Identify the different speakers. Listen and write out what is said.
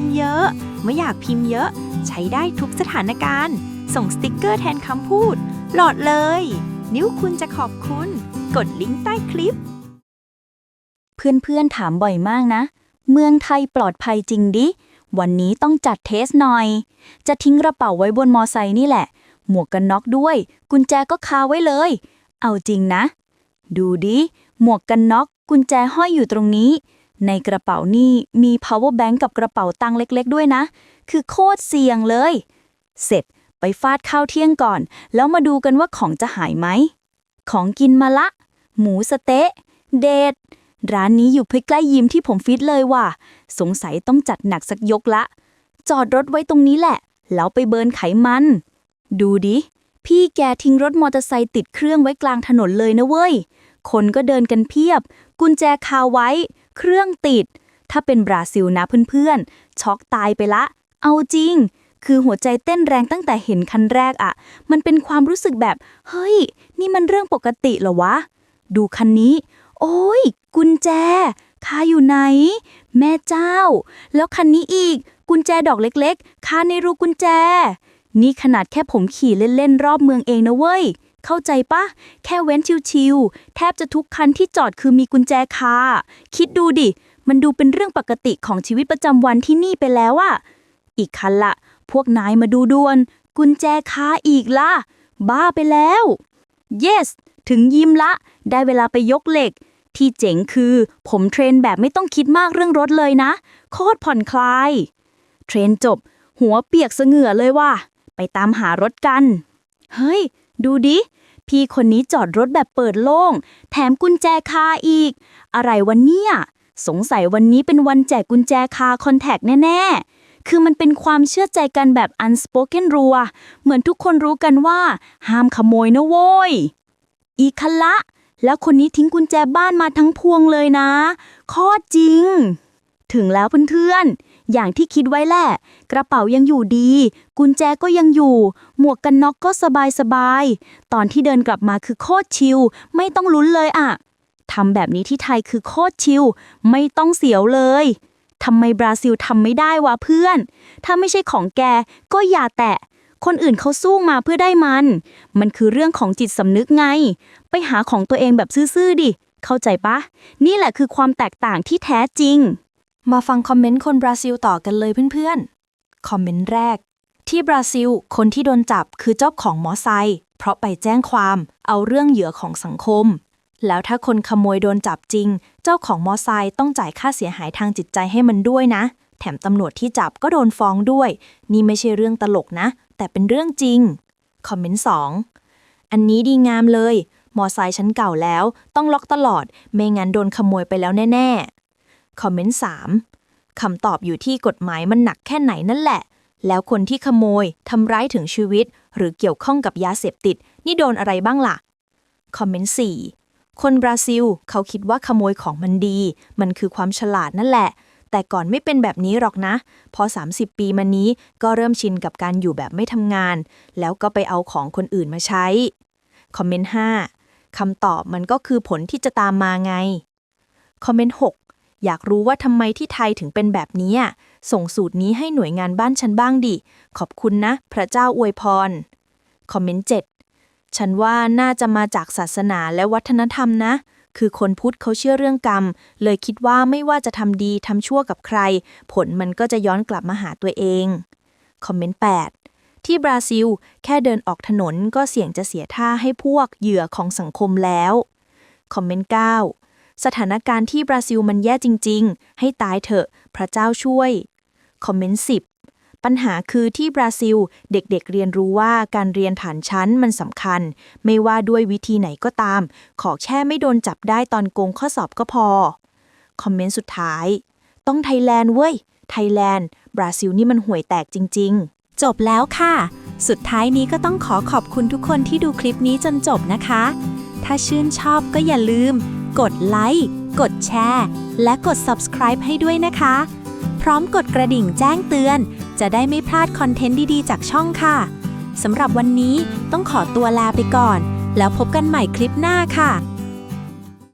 Speaker 1: มเยอะ ไม่อยากพิมพ์เยอะ ใช้ได้ทุกสถานการณ์ ส่งสติกเกอร์แทนคำพูด หลอดเลย นิ้วคุณจะขอบคุณ กดลิงก์ใต้คลิป
Speaker 2: เพื่อนๆถามบ่อยมากนะ เมืองไทยปลอดภัยจริงดิ วันนี้ต้องจัดเทสหน่อย จะทิ้งกระเป๋าไว้บนมอไซค์นี่แหละ หมวกกันน็อกด้วย กุญแจก็คาไว้เลย เอาจริงนะ ดูดิ หมวกกันน็อกกุญแจห้อยอยู่ตรงนี้ ในกระเป๋านี่มี power bank กับกระเป๋าตังค์เล็ก ๆ ด้วยนะ คือโคตรเสี่ยงเลย เสร็จไปฟาดข้าวเที่ยงก่อน แล้วมาดูกันว่าของจะหายไหม ของกินมาละ หมูสเต๊ะ เดท ร้านนี้อยู่ใกล้ยิมที่ผมฟิตเลยว่ะ สงสัยต้องจัดหนักสักยกละ จอดรถไว้ตรงนี้แหละ แล้วไปเบิร์นไขมัน ดูดิ พี่แกทิ้งรถมอเตอร์ไซค์ติดเครื่องไว้กลางถนนเลยนะเว้ย คนก็เดินกันเพียบ กุญแจคาไว้ เครื่องติด ถ้าเป็นบราซิลนะเพื่อนๆ ช็อกตายไปละ เอาจริง คือหัวใจเต้นแรงตั้งแต่เห็นคันแรกอะมันเป็นความรู้สึกแบบ เฮ้ย นี่มันเรื่องปกติเหรอวะ ดูคันนี้ โอ้ย กุญแจคาอยู่ไหน แม่เจ้า แล้วคันนี้อีก กุญแจดอกเล็ก ๆ คาในรูกุญแจ นี่ขนาดแค่ผมขี่เล่นๆรอบเมืองเองนะเว้ย เข้าใจปะ แค่เว้นชิวๆ แทบจะทุกคันที่จอดคือมีกุญแจคา คิดดูดิ มันดูเป็นเรื่องปกติของชีวิตประจำวันที่นี่ไปแล้วอะอีกคันละ พวกนายมาดูดวน กุญแจคาอีกละ บ้าไปแล้ว yes ถึงยิ้มละ ได้เวลาไปยกเหล็ก ที่เจ๋งคือผมเทรนแบบไม่ต้องคิดมากเรื่องรถเลยนะ โคตรผ่อนคลาย เทรนจบ หัวเปียกเสงื่อเลยว่ะ ไปตามหารถกัน เฮ้ย ดูดิ พี่คนนี้จอดรถแบบเปิดโล่ง แถมกุญแจคาอีก อะไรวันเนี่ย สงสัยวันนี้เป็นวันแจกกุญแจคาคอนแทคแน่ ๆ คือมันเป็นความเชื่อใจกันแบบ unspoken rule เหมือนทุกคนรู้กันว่า ห้ามขโมยนะโว้ย อีกคันละ แล้วคนนี้ทิ้งกุญแจบ้านมาทั้งพวงเลยนะโคตรจริง ถึงแล้วเพื่อนๆ อย่างที่คิดไว้แหละ กระเป๋ายังอยู่ดี กุญแจก็ยังอยู่ หมวกกันน็อกก็สบายสบายๆตอนที่เดินกลับมาคือโคตรชิล ไม่ต้องลุ้นเลยอะทำแบบนี้ที่ไทยคือโคตรชิล ไม่ต้องเสียวเลยทำไมบราซิลทำไม่ได้วะเพื่อน ถ้าไม่ใช่ของแกก็อย่าแตะ คนอื่นเขาสู้มาเพื่อได้มัน มันคือเรื่องของจิตสำนึกไง ไปหาของตัวเองแบบซื่อๆดิ เข้าใจปะ นี่แหละคือความแตกต่างที่แท้จริง
Speaker 3: มาฟังคอมเมนต์คนบราซิลต่อกันเลยเพื่อนๆ คอมเมนต์แรก ที่บราซิล คนที่โดนจับคือเจ้าของมอไซค์เพราะไปแจ้งความเอาเรื่องเหยื่อของสังคม แล้วถ้าคนขโมยโดนจับจริง เจ้าของมอไซค์ต้องจ่ายค่าเสียหายทางจิตใจให้มันด้วยนะ แถมตำรวจที่จับก็โดนฟ้องด้วย นี่ไม่ใช่เรื่องตลกนะ แต่เป็นเรื่องจริง คอมเมนต์สองอันนี้ดีงามเลย มอไซค์ฉันเก่าแล้ว ต้องล็อกตลอด ไม่งั้นโดนขโมยไปแล้วแน่ๆ คอมเมนต์ 3. คำตอบอยู่ที่กฎหมายมันหนักแค่ไหนนั่นแหละ แล้วคนที่ขโมยทำร้ายถึงชีวิต หรือเกี่ยวข้องกับยาเสพติด นี่โดนอะไรบ้างล่ะคอมเมนต์ 4. คนบราซิลเขาคิดว่าขโมยของมันดี มันคือความฉลาดนั่นแหละ แต่ก่อนไม่เป็นแบบนี้หรอกนะ พอ 30 ปีมานี้ก็เริ่มชินกับการอยู่แบบไม่ทำงาน แล้วก็ไปเอาของคนอื่นมาใช้คอมเมนต์ 5. คำตอบมันก็คือผลที่จะตามมาไง คอมเมนต์ 6. อยากรู้ว่าทำไมที่ไทยถึงเป็นแบบนี้อะส่งสูตรนี้ให้หน่วยงานบ้านฉันบ้างดิ ขอบคุณนะ พระเจ้าอวยพร คอมเมนต์ 7. ฉันว่าน่าจะมาจากศาสนาและวัฒนธรรมนะ คือคนพุทธเขาเชื่อเรื่องกรรม เลยคิดว่าไม่ว่าจะทำดีทำชั่วกับใคร ผลมันก็จะย้อนกลับมาหาตัวเอง คอมเมนต์ 8. ที่บราซิล แค่เดินออกถนนก็เสี่ยงจะเสียท่าให้พวกเหยื่อของสังคมแล้ว คอมเมนต์ 9. สถานการณ์ที่บราซิลมันแย่จริง ๆ ให้ตายเถอะ พระเจ้าช่วย คอมเมนต์ 10. ปัญหาคือที่บราซิลเด็กๆเรียนรู้ว่าการเรียนฐานชั้นมันสำคัญ ไม่ว่าด้วยวิธีไหนก็ตาม ขอแค่ไม่โดนจับได้ตอนโกงข้อสอบก็พอ คอมเมนต์สุดท้าย ต้องไทยแลนด์เว้ย ไทยแลนด์ บราซิลนี่มันห่วยแตกจริง ๆ
Speaker 1: จบแล้วค่ะ สุดท้ายนี้ก็ต้องขอขอบคุณทุกคนที่ดูคลิปนี้จนจบนะคะ ถ้าชื่นชอบก็อย่าลืม กดไลค์ กดแชร์ และกด subscribe ให้ด้วยนะคะ พร้อมกดกระดิ่งแจ้งเตือน จะได้ไม่พลาดคอนเทนต์ดีๆ จากช่องค่ะ สำหรับวันนี้ต้องขอตัวลาไปก่อน แล้วพบกันใหม่คลิปหน้าค่ะ